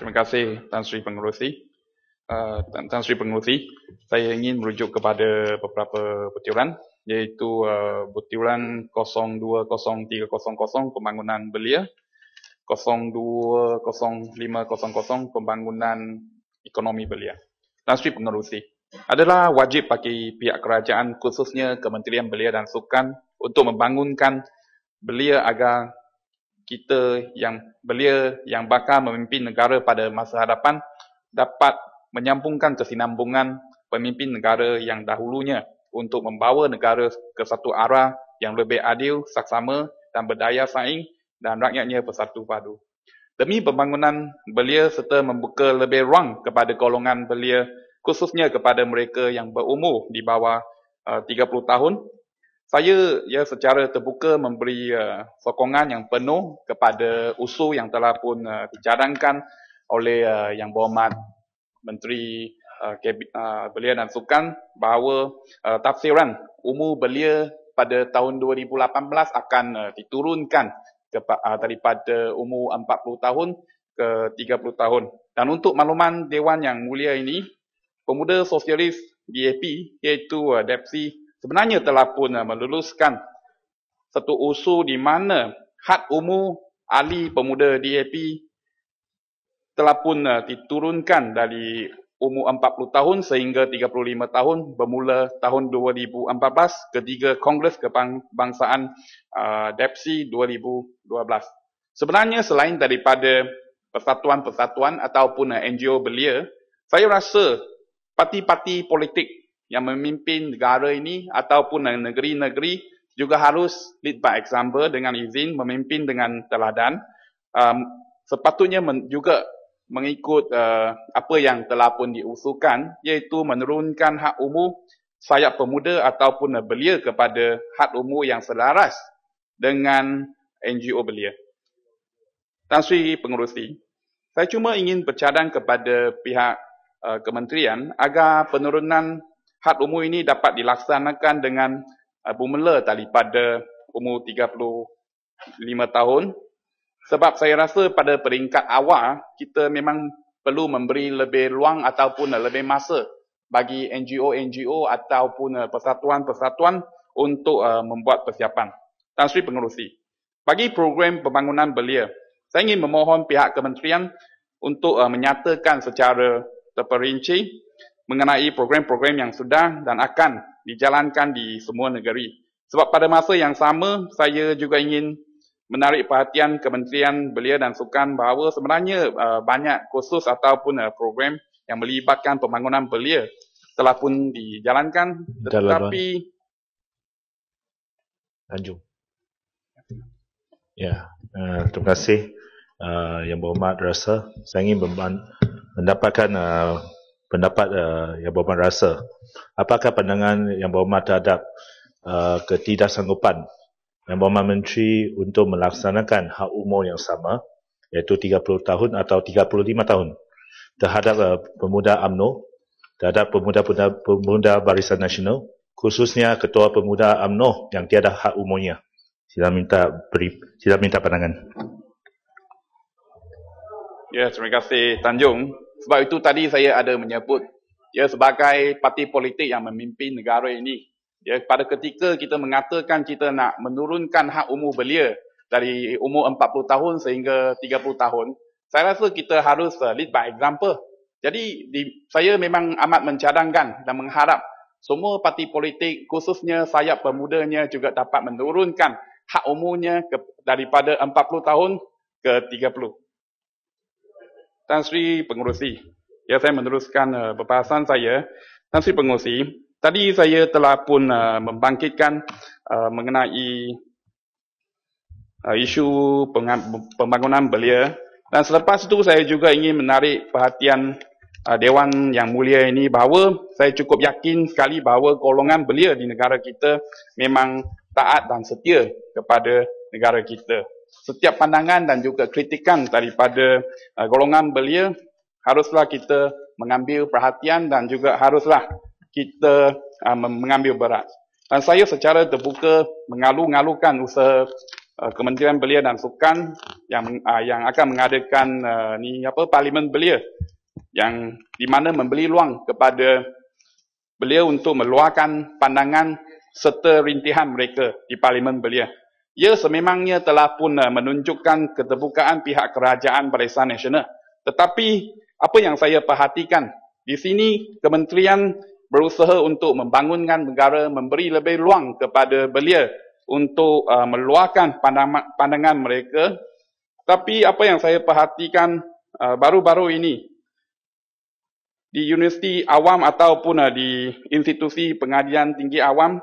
terima kasih Tan Sri Pengerusi. Uh, Tan Sri Pengerusi, saya ingin merujuk kepada beberapa butiran iaitu uh, butiran 020300 pembangunan belia, 020500 pembangunan ekonomi belia. Tan Sri Pengerusi, adalah wajib bagi pihak kerajaan khususnya Kementerian Belia dan Sukan untuk membangunkan belia agar kita yang belia yang bakal memimpin negara pada masa hadapan dapat menyambungkan kesinambungan pemimpin negara yang dahulunya untuk membawa negara ke satu arah yang lebih adil, saksama dan berdaya saing dan rakyatnya bersatu padu. Demi pembangunan belia serta membuka lebih ruang kepada golongan belia khususnya kepada mereka yang berumur di bawah uh, 30 tahun saya ya secara terbuka memberi uh, sokongan yang penuh kepada usul yang telah pun uh, dicadangkan oleh uh, Yang Berhormat Menteri uh, uh, Belia dan Sukan bahawa uh, tafsiran umur belia pada tahun 2018 akan uh, diturunkan ke, uh, daripada umur 40 tahun ke 30 tahun. Dan untuk makluman Dewan Yang Mulia ini, pemuda sosialis DAP iaitu uh, Depsi sebenarnya telah pun uh, meluluskan satu usul di mana had umur ahli pemuda DAP telah pun uh, diturunkan dari umur 40 tahun sehingga 35 tahun bermula tahun 2014 ketiga Kongres Kebangsaan uh, DEPSI 2012. Sebenarnya selain daripada persatuan-persatuan ataupun NGO belia, saya rasa parti-parti politik yang memimpin negara ini ataupun negeri-negeri juga harus lead by example dengan izin memimpin dengan teladan. Um, sepatutnya men, juga mengikut uh, apa yang telah pun diusulkan iaitu menurunkan hak umur sayap pemuda ataupun belia kepada hak umur yang selaras dengan NGO belia. Tan Sri Pengurusi, saya cuma ingin bercadang kepada pihak uh, kementerian agar penurunan had umur ini dapat dilaksanakan dengan uh, bermula daripada umur 35 tahun sebab saya rasa pada peringkat awal kita memang perlu memberi lebih ruang ataupun lebih masa bagi NGO-NGO ataupun uh, persatuan-persatuan untuk uh, membuat persiapan. Tan Sri Pengerusi, bagi program pembangunan belia, saya ingin memohon pihak kementerian untuk uh, menyatakan secara terperinci mengenai program-program yang sudah dan akan dijalankan di semua negeri. Sebab pada masa yang sama, saya juga ingin menarik perhatian Kementerian Belia dan Sukan bahawa sebenarnya uh, banyak kursus ataupun uh, program yang melibatkan pembangunan belia telah pun dijalankan tetapi Tanjung. Ya, uh, terima kasih uh, Yang Berhormat Rasa. Saya ingin mendapatkan uh, pendapat uh, yang berhormat rasa. Apakah pandangan yang berhormat terhadap uh, ketidaksanggupan yang berhormat menteri untuk melaksanakan hak umur yang sama iaitu 30 tahun atau 35 tahun terhadap uh, pemuda AMNO terhadap pemuda-pemuda pemuda Barisan Nasional khususnya ketua pemuda AMNO yang tiada hak umurnya. Sila minta beri, sila minta pandangan. Ya, terima kasih Tanjung. Sebab itu tadi saya ada menyebut ya sebagai parti politik yang memimpin negara ini. Ya pada ketika kita mengatakan kita nak menurunkan hak umur belia dari umur 40 tahun sehingga 30 tahun, saya rasa kita harus uh, lead by example. Jadi di, saya memang amat mencadangkan dan mengharap semua parti politik khususnya sayap pemudanya juga dapat menurunkan hak umurnya ke, daripada 40 tahun ke 30. Tan Sri Pengurusi. Ya, saya meneruskan uh, perbahasan saya. Tan Sri Pengurusi, tadi saya telah pun uh, membangkitkan uh, mengenai uh, isu pembangunan belia. Dan selepas itu saya juga ingin menarik perhatian uh, Dewan Yang Mulia ini bahawa saya cukup yakin sekali bahawa golongan belia di negara kita memang taat dan setia kepada negara kita setiap pandangan dan juga kritikan daripada uh, golongan belia haruslah kita mengambil perhatian dan juga haruslah kita uh, mengambil berat. Dan saya secara terbuka mengalu-ngalukan usaha uh, Kementerian Belia dan Sukan yang uh, yang akan mengadakan uh, ni apa parlimen belia yang di mana memberi ruang kepada beliau untuk meluahkan pandangan serta rintihan mereka di parlimen belia. Ia sememangnya telah pun uh, menunjukkan keterbukaan pihak kerajaan Barisan Nasional. Tetapi apa yang saya perhatikan di sini kementerian berusaha untuk membangunkan negara memberi lebih ruang kepada belia untuk uh, meluahkan pandangan, pandangan mereka tapi apa yang saya perhatikan uh, baru-baru ini di universiti awam ataupun uh, di institusi pengajian tinggi awam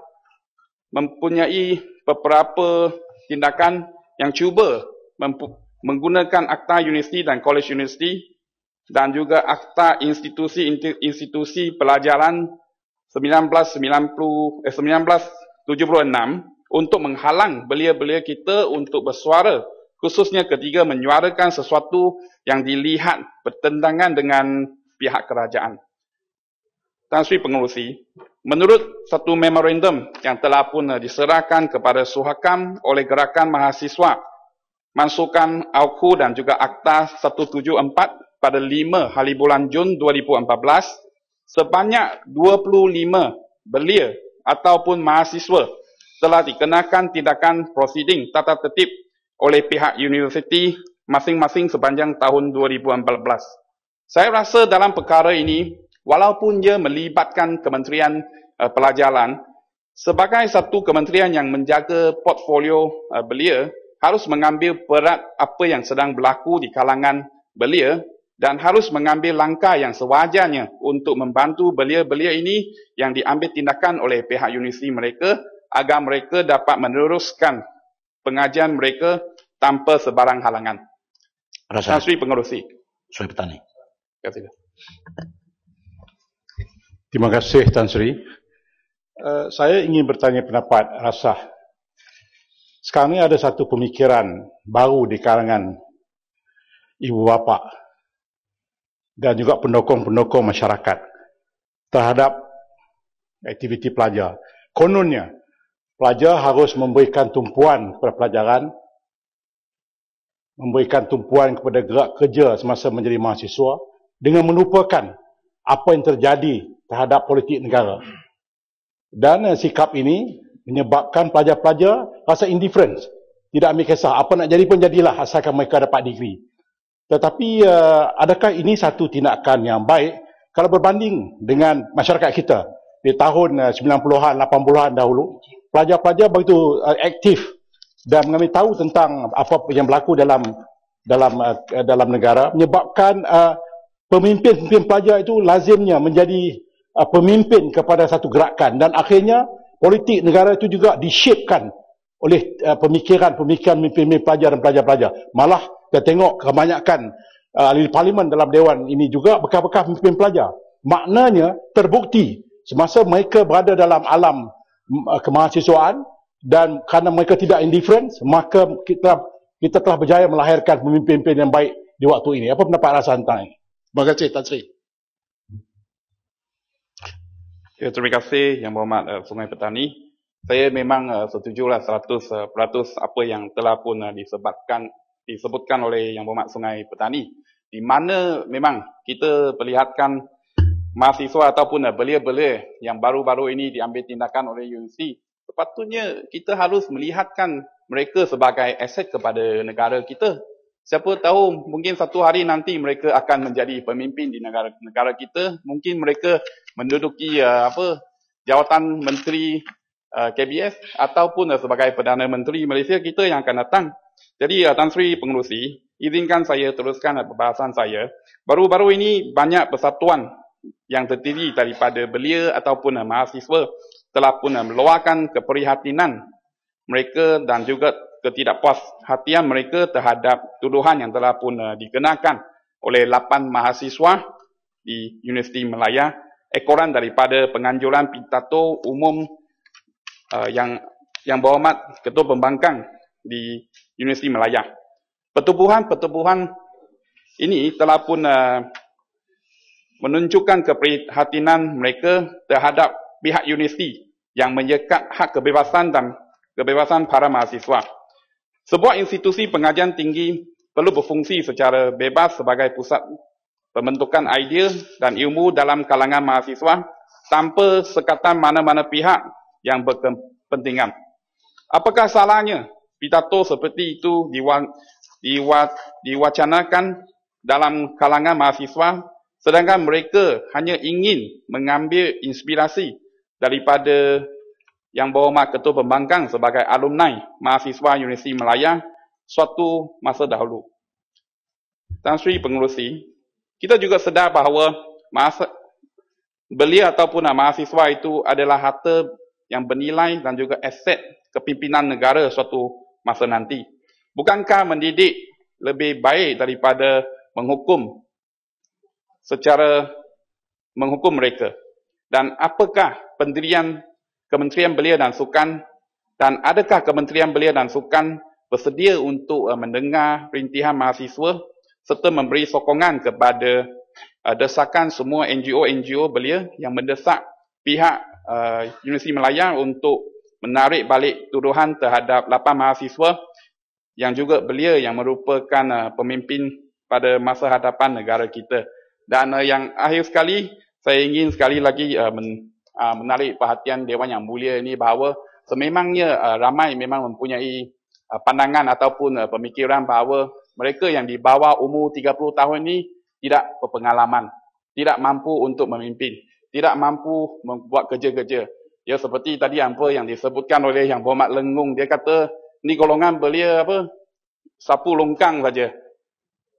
mempunyai beberapa tindakan yang cuba menggunakan akta universiti dan college universiti dan juga akta institusi-institusi pelajaran 1990 eh 1976 untuk menghalang belia-belia kita untuk bersuara khususnya ketika menyuarakan sesuatu yang dilihat bertentangan dengan pihak kerajaan. Tan Sri Pengerusi, menurut satu memorandum yang telah pun diserahkan kepada Suhakam oleh Gerakan Mahasiswa Mansukan AUKU dan juga Akta 174 pada 5 hari bulan Jun 2014 sebanyak 25 belia ataupun mahasiswa telah dikenakan tindakan prosiding tata tertib oleh pihak universiti masing-masing sepanjang tahun 2014. Saya rasa dalam perkara ini walaupun ia melibatkan Kementerian uh, Pelajaran sebagai satu kementerian yang menjaga portfolio uh, belia harus mengambil perat apa yang sedang berlaku di kalangan belia dan harus mengambil langkah yang sewajarnya untuk membantu belia-belia ini yang diambil tindakan oleh pihak universiti mereka agar mereka dapat meneruskan pengajian mereka tanpa sebarang halangan. Rasa. Tan Sri Pengerusi. Sri Petani. Terima kasih. Terima kasih Tan Sri. Uh, saya ingin bertanya pendapat Rasa. Sekarang ini ada satu pemikiran baru di kalangan ibu bapa dan juga pendukung-pendukung masyarakat terhadap aktiviti pelajar. Kononnya, pelajar harus memberikan tumpuan kepada pelajaran, memberikan tumpuan kepada gerak kerja semasa menjadi mahasiswa dengan melupakan apa yang terjadi terhadap politik negara. Dan uh, sikap ini menyebabkan pelajar-pelajar rasa indifference. Tidak ambil kisah. Apa nak jadi pun jadilah asalkan mereka dapat degree. Tetapi uh, adakah ini satu tindakan yang baik kalau berbanding dengan masyarakat kita di tahun uh, 90-an, 80-an dahulu, pelajar-pelajar begitu aktif dan mengambil tahu tentang apa yang berlaku dalam dalam dalam negara menyebabkan pemimpin-pemimpin pelajar itu lazimnya menjadi uh, pemimpin kepada satu gerakan dan akhirnya politik negara itu juga dishapekan oleh uh, pemikiran-pemikiran pemimpin pelajar dan pelajar-pelajar. Malah kita tengok kebanyakan uh, ahli parlimen dalam dewan ini juga bekas-bekas pemimpin pelajar. Maknanya terbukti semasa mereka berada dalam alam uh, kemahasiswaan dan kerana mereka tidak indifferent, maka kita kita telah berjaya melahirkan pemimpin-pemimpin yang baik di waktu ini. Apa pendapat rasa tentang ini? Terima kasih, Tan Sri. Ya, terima kasih Yang Berhormat uh, Sungai Petani. Saya memang uh, setujulah 100% uh, apa yang telah pun uh, disebabkan disebutkan oleh Yang Berhormat Sungai Petani di mana memang kita perlihatkan mahasiswa ataupun belia-belia yang baru-baru ini diambil tindakan oleh UNC sepatutnya kita harus melihatkan mereka sebagai aset kepada negara kita siapa tahu mungkin satu hari nanti mereka akan menjadi pemimpin di negara negara kita mungkin mereka menduduki uh, apa jawatan menteri uh, KBS ataupun uh, sebagai Perdana Menteri Malaysia kita yang akan datang jadi uh, Tan Sri Pengerusi, izinkan saya teruskan perbahasan saya. Baru-baru ini banyak persatuan yang terdiri daripada belia ataupun uh, mahasiswa telah pun uh, meluahkan keprihatinan mereka dan juga ketidakpuas hatian mereka terhadap tuduhan yang telah pun uh, dikenakan oleh 8 mahasiswa di Universiti Melaya ekoran daripada penganjuran pitato umum uh, yang yang berhormat Ketua Pembangkang di Universiti Melaya. Pertubuhan-pertubuhan ini telah pun uh, menunjukkan keprihatinan mereka terhadap pihak universiti yang menyekat hak kebebasan dan kebebasan para mahasiswa. Sebuah institusi pengajian tinggi perlu berfungsi secara bebas sebagai pusat pembentukan idea dan ilmu dalam kalangan mahasiswa tanpa sekatan mana-mana pihak yang berkepentingan. Apakah salahnya pidato seperti itu diwa, diwa, diwacanakan dalam kalangan mahasiswa sedangkan mereka hanya ingin mengambil inspirasi daripada yang berhormat Ketua Pembangkang sebagai alumni mahasiswa Universiti Melaya suatu masa dahulu. Tan Sri Pengurusi, kita juga sedar bahawa masa belia ataupun mahasiswa itu adalah harta yang bernilai dan juga aset kepimpinan negara suatu masa nanti. Bukankah mendidik lebih baik daripada menghukum secara menghukum mereka? Dan apakah pendirian Kementerian Belia dan Sukan dan adakah Kementerian Belia dan Sukan bersedia untuk uh, mendengar rintihan mahasiswa serta memberi sokongan kepada uh, desakan semua NGO-NGO belia yang mendesak pihak uh, Universiti Melaya untuk menarik balik tuduhan terhadap 8 mahasiswa yang juga belia yang merupakan pemimpin pada masa hadapan negara kita. Dan yang akhir sekali, saya ingin sekali lagi uh, menarik perhatian Dewan Yang Mulia ini bahawa sememangnya uh, ramai memang mempunyai uh, pandangan ataupun uh, pemikiran bahawa mereka yang di bawah umur 30 tahun ini tidak berpengalaman, tidak mampu untuk memimpin, tidak mampu membuat kerja-kerja. Ya seperti tadi apa yang disebutkan oleh yang berhormat Lengung, dia kata ni golongan belia apa? Sapu longkang saja.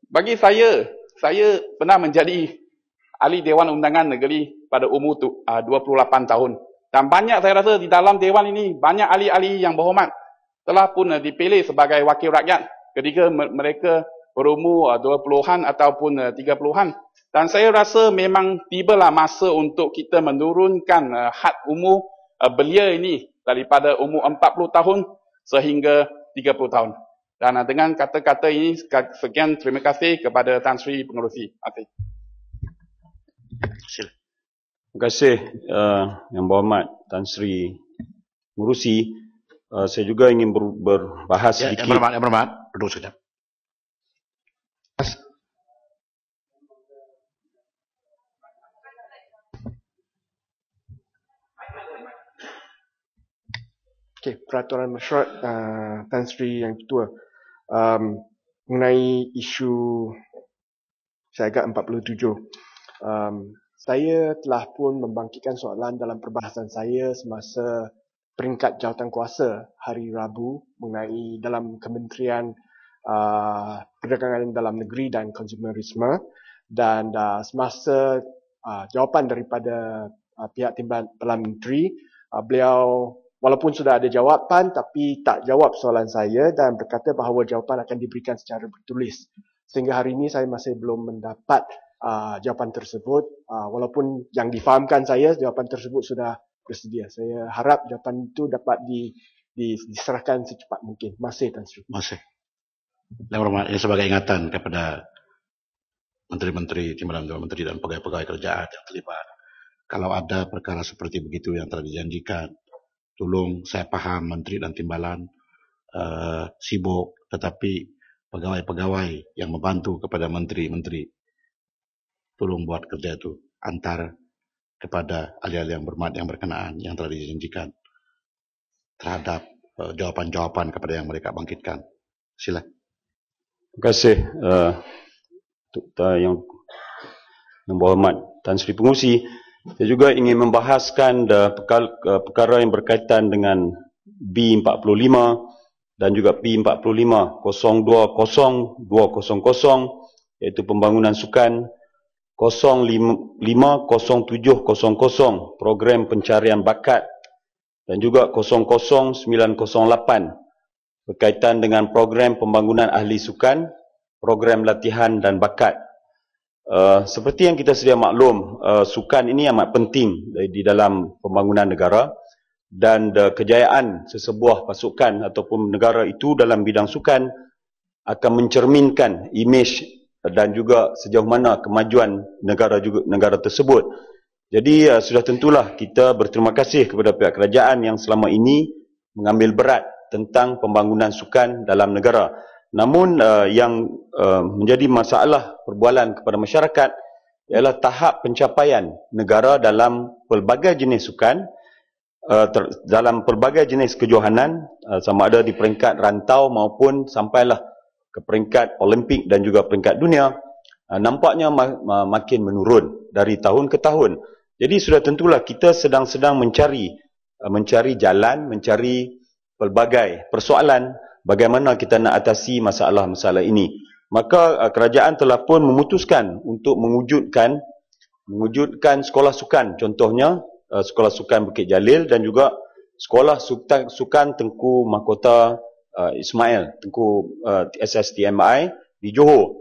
Bagi saya, saya pernah menjadi ahli Dewan Undangan Negeri pada umur tu, uh, 28 tahun. Dan banyak saya rasa di dalam Dewan ini, banyak ahli-ahli yang berhormat telah pun uh, dipilih sebagai wakil rakyat ketika mereka berumur 20-an uh, ataupun 30-an. Uh, Dan saya rasa memang tibalah masa untuk kita menurunkan uh, had umur belia ini daripada umur 40 tahun sehingga 30 tahun. Dan dengan kata-kata ini, sekian terima kasih kepada Tan Sri Pengurusi. Terima kasih. Terima kasih uh, Yang Berhormat Tan Sri Pengurusi. Uh, saya juga ingin ber, berbahas ya, sedikit. Yang Berhormat, Yang Berhormat. Duduk sekejap. Okay, peraturan mesyuarat uh, Tan Sri yang ketua um, mengenai isu saya agak 47. Um, saya telah pun membangkitkan soalan dalam perbahasan saya semasa peringkat jawatan kuasa hari Rabu mengenai dalam Kementerian uh, Perdagangan Dalam Negeri dan Konsumerisme dan uh, semasa uh, jawapan daripada uh, pihak Timbalan Menteri uh, beliau walaupun sudah ada jawapan tapi tak jawab soalan saya dan berkata bahawa jawapan akan diberikan secara bertulis. Sehingga hari ini saya masih belum mendapat uh, jawapan tersebut. Uh, walaupun yang difahamkan saya jawapan tersebut sudah bersedia. Saya harap jawapan itu dapat di, di, diserahkan secepat mungkin. Masih Tan Sri. Masih. Yang hormat, ini sebagai ingatan kepada menteri-menteri, timbalan menteri dan pegawai-pegawai kerajaan yang terlibat. Kalau ada perkara seperti begitu yang telah dijanjikan, tolong saya paham menteri dan timbalan uh, sibuk tetapi pegawai-pegawai yang membantu kepada menteri-menteri tolong buat kerja itu antar kepada ahli-ahli yang bermat yang berkenaan yang telah dijanjikan terhadap uh, jawapan-jawapan kepada yang mereka bangkitkan. Sila. Terima kasih uh, yang yang berhormat Tan Sri Pengusi. Saya juga ingin membahaskan perkara yang berkaitan dengan B45 dan juga P45 020200 iaitu pembangunan sukan 050700 program pencarian bakat dan juga 00908 berkaitan dengan program pembangunan ahli sukan program latihan dan bakat. Uh, seperti yang kita sedia maklum, uh, sukan ini amat penting di dalam pembangunan negara dan uh, kejayaan sesebuah pasukan ataupun negara itu dalam bidang sukan akan mencerminkan imej dan juga sejauh mana kemajuan negara juga negara tersebut. Jadi uh, sudah tentulah kita berterima kasih kepada pihak kerajaan yang selama ini mengambil berat tentang pembangunan sukan dalam negara. Namun uh, yang uh, menjadi masalah perbualan kepada masyarakat ialah tahap pencapaian negara dalam pelbagai jenis sukan uh, ter, dalam pelbagai jenis kejohanan uh, sama ada di peringkat rantau maupun sampailah ke peringkat olimpik dan juga peringkat dunia uh, nampaknya ma- ma- makin menurun dari tahun ke tahun. Jadi sudah tentulah kita sedang-sedang mencari uh, mencari jalan mencari pelbagai persoalan bagaimana kita nak atasi masalah-masalah ini. Maka uh, kerajaan telah pun memutuskan untuk mewujudkan mewujudkan sekolah sukan. Contohnya sekolah sukan Bukit Jalil dan juga sekolah sukan Tengku Mahkota uh, Ismail Tengku uh, SSTMI di Johor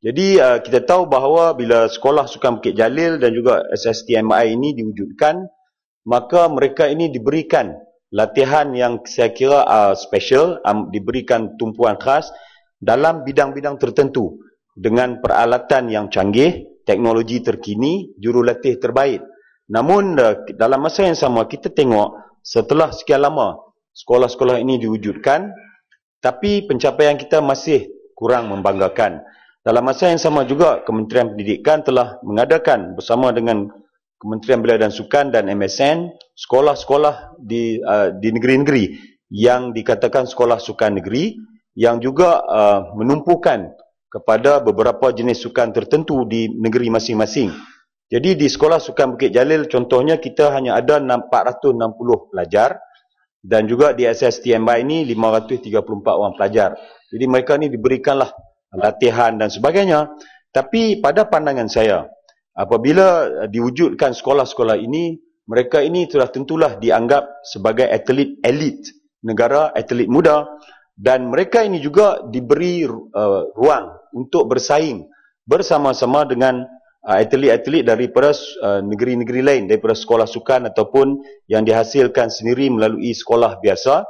jadi uh, kita tahu bahawa bila sekolah sukan Bukit Jalil dan juga SSTMI ini diwujudkan maka mereka ini diberikan latihan yang saya kira uh, special um, diberikan tumpuan khas dalam bidang-bidang tertentu dengan peralatan yang canggih, teknologi terkini, jurulatih terbaik. Namun dalam masa yang sama kita tengok setelah sekian lama sekolah-sekolah ini diwujudkan tapi pencapaian kita masih kurang membanggakan. Dalam masa yang sama juga Kementerian Pendidikan telah mengadakan bersama dengan Kementerian Belia dan Sukan dan MSN sekolah-sekolah di uh, di negeri-negeri yang dikatakan sekolah sukan negeri yang juga uh, menumpukan kepada beberapa jenis sukan tertentu di negeri masing-masing. Jadi di sekolah sukan Bukit Jalil contohnya kita hanya ada 460 pelajar dan juga di SSTMI ini 534 orang pelajar. Jadi mereka ni diberikanlah latihan dan sebagainya. Tapi pada pandangan saya, apabila diwujudkan sekolah-sekolah ini, mereka ini sudah tentulah dianggap sebagai atlet elit negara, atlet muda dan mereka ini juga diberi uh, ruang untuk bersaing bersama-sama dengan atlet-atlet daripada uh, negeri-negeri lain daripada sekolah sukan ataupun yang dihasilkan sendiri melalui sekolah biasa.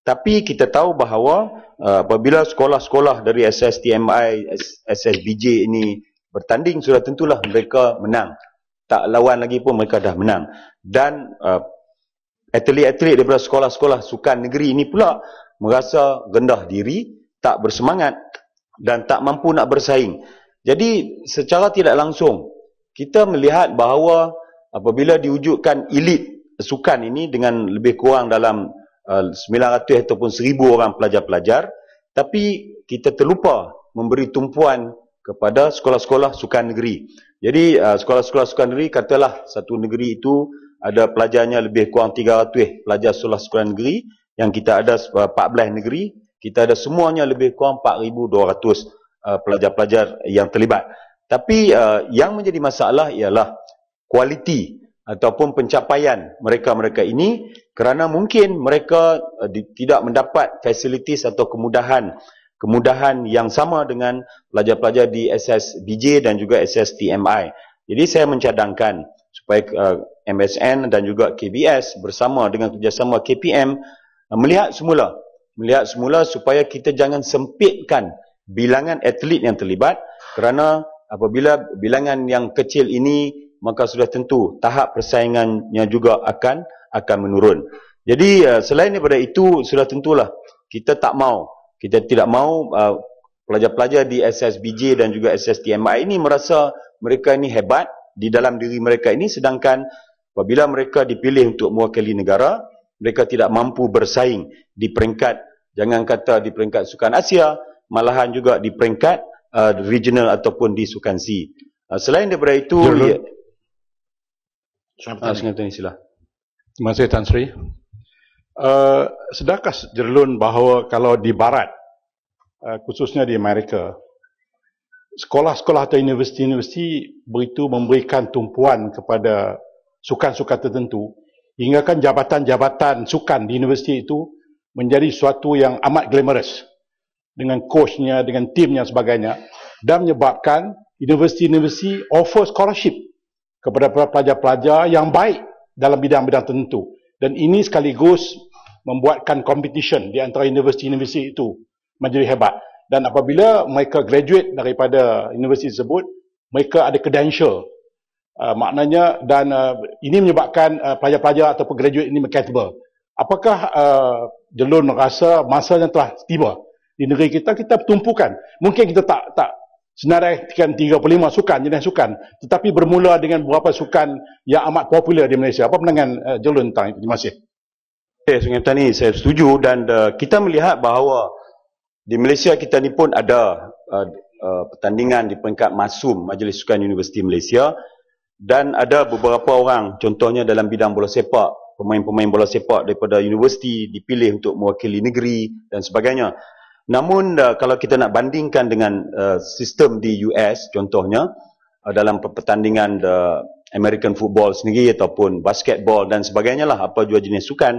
Tapi kita tahu bahawa uh, apabila sekolah-sekolah dari SSTMI SSBJ ini bertanding sudah tentulah mereka menang. Tak lawan lagi pun mereka dah menang. Dan uh, atlet-atlet daripada sekolah-sekolah sukan negeri ini pula merasa rendah diri, tak bersemangat dan tak mampu nak bersaing. Jadi secara tidak langsung kita melihat bahawa apabila diwujudkan elit sukan ini dengan lebih kurang dalam uh, 900 ataupun 1000 orang pelajar-pelajar tapi kita terlupa memberi tumpuan kepada sekolah-sekolah sukan negeri. Jadi uh, sekolah-sekolah sukan negeri katalah satu negeri itu ada pelajarnya lebih kurang 300 pelajar sekolah sekolah negeri yang kita ada 14 negeri, kita ada semuanya lebih kurang 4,200 uh, pelajar-pelajar yang terlibat. Tapi uh, yang menjadi masalah ialah kualiti ataupun pencapaian mereka-mereka ini kerana mungkin mereka uh, di, tidak mendapat fasilitis atau kemudahan kemudahan yang sama dengan pelajar-pelajar di SSBJ dan juga SSTMI. Jadi saya mencadangkan supaya uh, MSN dan juga KBS bersama dengan kerjasama KPM melihat semula melihat semula supaya kita jangan sempitkan bilangan atlet yang terlibat kerana apabila bilangan yang kecil ini maka sudah tentu tahap persaingannya juga akan akan menurun. Jadi uh, selain daripada itu sudah tentulah kita tak mau kita tidak mau uh, pelajar-pelajar di SSBJ dan juga SSTMI ini merasa mereka ini hebat di dalam diri mereka ini sedangkan apabila mereka dipilih untuk mewakili negara mereka tidak mampu bersaing di peringkat jangan kata di peringkat sukan Asia malahan juga di peringkat uh, regional ataupun di sukan C. Uh, selain daripada itu ya, uh, sila. Terima kasih Tan Sri. Uh, sedangkah Jerlun bahawa kalau di barat uh, khususnya di Amerika sekolah-sekolah atau universiti-universiti begitu memberikan tumpuan kepada sukan-sukan tertentu hingga kan jabatan-jabatan sukan di universiti itu menjadi suatu yang amat glamorous dengan coachnya, dengan timnya sebagainya dan menyebabkan universiti-universiti offer scholarship kepada pelajar-pelajar yang baik dalam bidang-bidang tertentu. Dan ini sekaligus membuatkan competition di antara universiti-universiti itu menjadi hebat. Dan apabila mereka graduate daripada universiti tersebut mereka ada credential. Uh, maknanya dan uh, ini menyebabkan uh, pelajar-pelajar ataupun graduate ini marketable. Apakah uh, Jelun rasa masanya telah tiba di negeri kita kita tumpukan. Mungkin kita tak tak senaraikan 35 sukan jenis sukan tetapi bermula dengan beberapa sukan yang amat popular di Malaysia. Apa pandangan uh, Jolun tentang itu? Terima kasih. Okay, Sungai Petani saya setuju dan uh, kita melihat bahawa di Malaysia kita ni pun ada uh, uh, pertandingan di peringkat masum Majlis Sukan Universiti Malaysia dan ada beberapa orang contohnya dalam bidang bola sepak pemain-pemain bola sepak daripada universiti dipilih untuk mewakili negeri dan sebagainya. Namun uh, kalau kita nak bandingkan dengan uh, sistem di US contohnya uh, dalam pertandingan uh, American football sendiri ataupun basketball dan sebagainya lah apa jua jenis sukan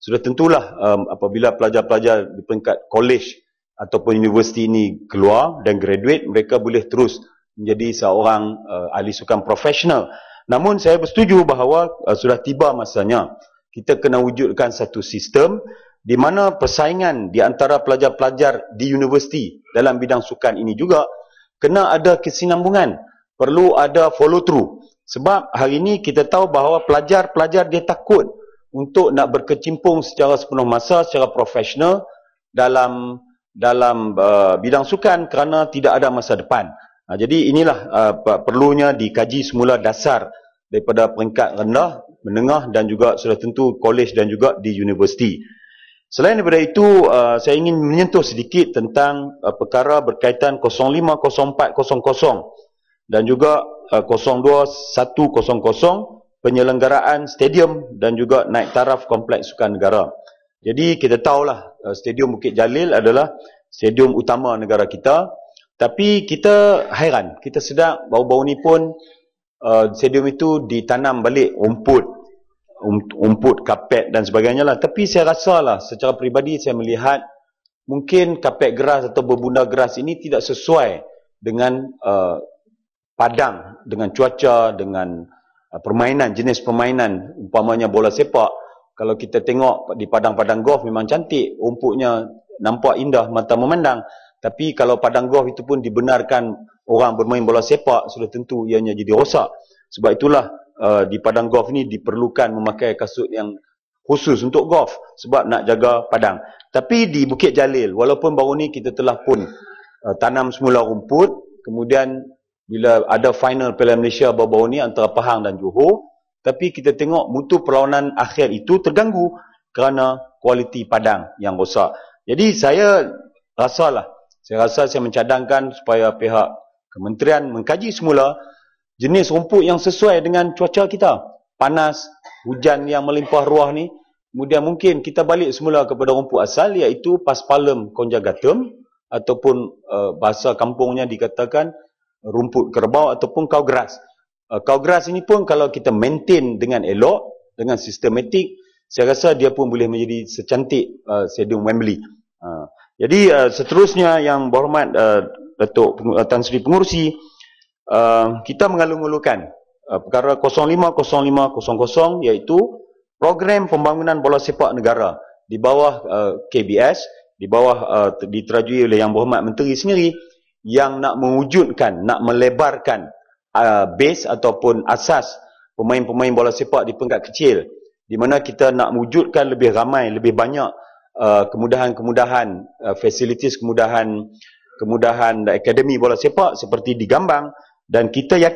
sudah tentulah um, apabila pelajar-pelajar di peringkat college ataupun universiti ini keluar dan graduate mereka boleh terus menjadi seorang uh, ahli sukan profesional. Namun saya bersetuju bahawa uh, sudah tiba masanya kita kena wujudkan satu sistem di mana persaingan di antara pelajar-pelajar di universiti dalam bidang sukan ini juga kena ada kesinambungan. Perlu ada follow through. Sebab hari ini kita tahu bahawa pelajar-pelajar dia takut untuk nak berkecimpung secara sepenuh masa, secara profesional dalam dalam uh, bidang sukan kerana tidak ada masa depan. Uh, jadi inilah uh, perlunya dikaji semula dasar daripada peringkat rendah, menengah dan juga sudah tentu kolej dan juga di universiti. Selain daripada itu, uh, saya ingin menyentuh sedikit tentang uh, perkara berkaitan 050400 dan juga uh, 02100 penyelenggaraan stadium dan juga naik taraf kompleks sukan negara. Jadi kita tahulah uh, stadium Bukit Jalil adalah stadium utama negara kita. Tapi kita hairan, kita sedar baru-baru ni pun uh, stadium itu ditanam balik rumput Um, umput, kapet dan sebagainya lah. Tapi saya rasa lah, secara peribadi saya melihat mungkin kapet geras atau berbunda geras ini tidak sesuai dengan uh, padang, dengan cuaca, dengan uh, permainan, jenis permainan, umpamanya bola sepak. Kalau kita tengok di padang-padang golf memang cantik, rumputnya nampak indah, mata memandang. Tapi kalau padang golf itu pun dibenarkan orang bermain bola sepak, sudah tentu ianya jadi rosak. Sebab itulah uh, di padang golf ni diperlukan memakai kasut yang khusus untuk golf sebab nak jaga padang. Tapi di Bukit Jalil, walaupun baru ni kita telah pun uh, tanam semula rumput, kemudian bila ada final Piala Malaysia baru-baru ni antara Pahang dan Johor, tapi kita tengok mutu perlawanan akhir itu terganggu kerana kualiti padang yang rosak. Jadi saya rasalah, saya rasa saya mencadangkan supaya pihak kementerian mengkaji semula jenis rumput yang sesuai dengan cuaca kita. Panas, hujan yang melimpah ruah ni. Kemudian mungkin kita balik semula kepada rumput asal iaitu Paspalum conjugatum ataupun uh, bahasa kampungnya dikatakan rumput kerbau ataupun kau grass. Uh, kau grass ini pun kalau kita maintain dengan elok, dengan sistematik, saya rasa dia pun boleh menjadi secantik uh, stadium Wembley. Uh, jadi uh, seterusnya yang berhormat uh, Datuk Tan Sri Pengurusi, Uh, kita mengalung-alungkan uh, perkara 050500 iaitu program pembangunan bola sepak negara di bawah uh, KBS di bawah uh, diterajui oleh yang berhormat menteri sendiri yang nak mewujudkan nak melebarkan uh, base ataupun asas pemain-pemain bola sepak di peringkat kecil di mana kita nak mewujudkan lebih ramai lebih banyak uh, kemudahan-kemudahan uh, facilities kemudahan kemudahan akademi bola sepak seperti di Gambang dan kita yakin